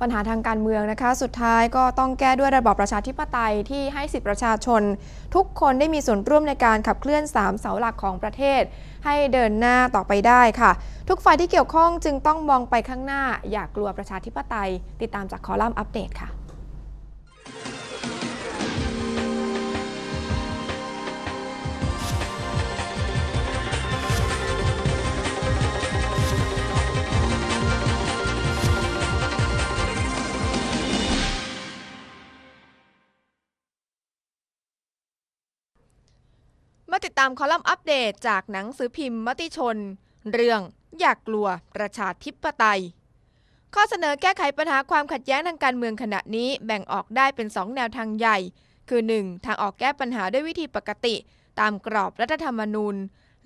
ปัญหาทางการเมืองนะคะ สุดท้ายก็ต้องแก้ด้วยระบอบประชาธิปไตยที่ให้สิทธิประชาชน ทุกคนได้มีส่วนร่วมในการขับเคลื่อน 3 เสาหลักของประเทศ ให้เดินหน้าต่อไปได้ค่ะ ทุกฝ่ายที่เกี่ยวข้องจึงต้องมองไปข้างหน้า อย่ากลัวประชาธิปไตย ติดตามจากคอลัมน์อัปเดตค่ะ มาติดตามคอลัมน์อัปเดตจากหนังสือพิมพ์มติชน เรื่องอยากกลัวประชาธิปไตย ข้อเสนอแก้ไขปัญหาความขัดแย้งทางการเมืองขณะนี้แบ่งออกได้เป็น 2 แนวทางใหญ่ คือ 1. ทางออกแก้ปัญหาด้วยวิธีปกติ ตามกรอบรัฐธรรมนูญ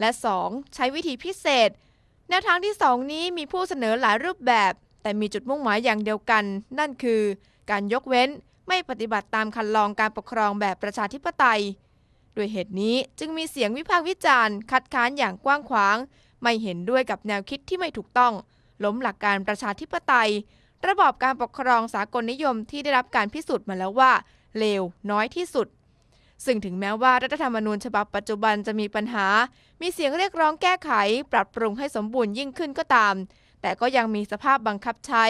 และ 2. ใช้วิธีพิเศษ แนวทางที่ 2 นี้มีผู้เสนอหลายรูปแบบ แต่มีจุดมุ่งหมายอย่างเดียวกัน นั่นคือ การยกเว้นไม่ปฏิบัติตามคันลองการปกครองแบบประชาธิปไตย ด้วยเหตุนี้จึงมีเสียงวิพากษ์วิจารณ์ คัดค้านอย่างกว้างขวาง ไม่เห็นด้วยกับแนวคิดที่ไม่ถูกต้อง ล้มหลักการประชาธิปไตย ระบอบการปกครองสากลนิยมที่ได้รับการพิสูจน์มาแล้วว่า เลวน้อยที่สุด ซึ่งถึงแม้ว่ารัฐธรรมนูญฉบับปัจจุบันจะมีปัญหา มีเสียงเรียกร้องแก้ไข ปรับปรุงให้สมบูรณ์ยิ่งขึ้นก็ตาม แต่ก็ยังมีสภาพบังคับใช้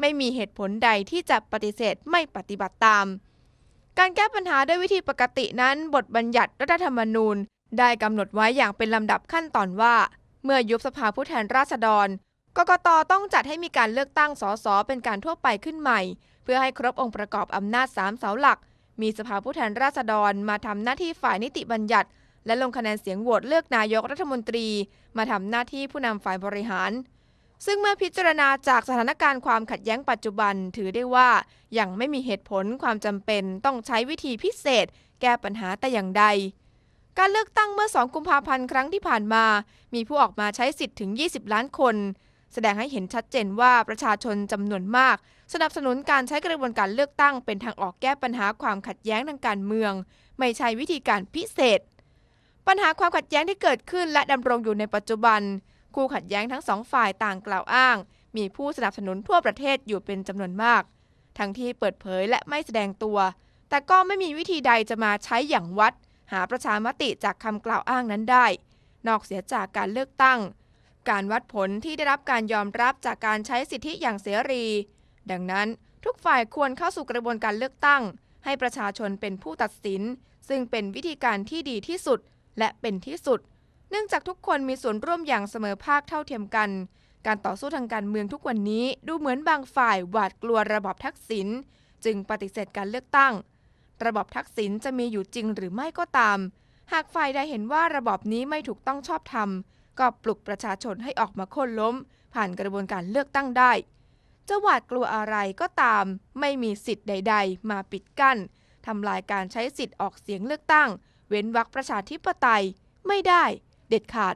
ไม่มีเหตุผลใดที่จะปฏิเสธไม่ปฏิบัติตาม การแก้ปัญหาด้วยวิธีปกตินั้น บทบัญญัติรัฐธรรมนูญ ได้กำหนดไว้อย่างเป็นลำดับขั้นตอนว่า เมื่อยุบสภาผู้แทนราษฎรกกตต้องจัดให้มีการเลือกตั้งสสเป็นการทั่วไปขึ้นใหม่ เพื่อให้ครบองค์ประกอบอำนาจสามเสาหลัก มีสภาผู้แทนราษฎรมาทำหน้าที่ฝ่ายนิติบัญญัติ และลงคะแนนเสียงโหวตเลือกนายกรัฐมนตรี มาทำหน้าที่ผู้นำฝ่ายบริหาร ซึ่งเมื่อพิจารณาจากสถานการณ์ความขัดแย้งปัจจุบันถือได้ว่ายังไม่มีเหตุผลความจำเป็นต้องใช้วิธีพิเศษ แก้ปัญหาแต่อย่างใด การเลือกตั้งเมื่อ 2 กุมภาพันธ์ครั้งที่ผ่านมา มีผู้ออกมาใช้สิทธิ์ถึง 20 ล้านคน แสดงให้เห็นชัดเจนว่าประชาชนจำนวนมาก สนับสนุนการใช้กระบวนการเลือกตั้งเป็นทางออกแก้ปัญหาความขัดแย้งทางการเมือง ไม่ใช่วิธีการพิเศษ ปัญหาความขัดแย้งที่เกิดขึ้นและดำรงอยู่ในปัจจุบัน คู่ขัดแย้งทั้งสองฝ่ายต่างกล่าวอ้าง มีผู้สนับสนุนทั่วประเทศอยู่เป็นจำนวนมาก ทั้งที่เปิดเผยและไม่แสดงตัว แต่ก็ไม่มีวิธีใดจะมาใช้อย่างวัด หาประชามติจากคำกล่าวอ้างนั้นได้ นอกเสียจากการเลือกตั้ง การวัดผลที่ได้รับการยอมรับจากการใช้สิทธิอย่างเสรี ดังนั้นทุกฝ่ายควรเข้าสู่กระบวนการเลือกตั้ง ให้ประชาชนเป็นผู้ตัดสิน ซึ่งเป็นวิธีการที่ดีที่สุดและเป็นที่สุด เนื่องจากทุกคนมีส่วนร่วมอย่างเสมอภาคเท่าเทียมกัน การต่อสู้ทางการเมืองทุกวันนี้ดูเหมือนบางฝ่ายหวาดกลัวระบอบทักษิณจึงปฏิเสธการเลือกตั้ง ระบอบทักษิณจะมีอยู่จริงหรือไม่ก็ตาม หากฝ่ายใดเห็นว่าระบอบนี้ไม่ถูกต้องชอบธรรม ก็ปลุกประชาชนให้ออกมาโค่นล้ม ผ่านกระบวนการเลือกตั้งได้ จะหวาดกลัวอะไรก็ตาม ไม่มีสิทธิ์ใด ๆ มาปิดกั้นทำลายการใช้สิทธิ์ออกเสียงเลือกตั้ง เว้นวรรคประชาธิปไตยไม่ได้ เด็ดขาด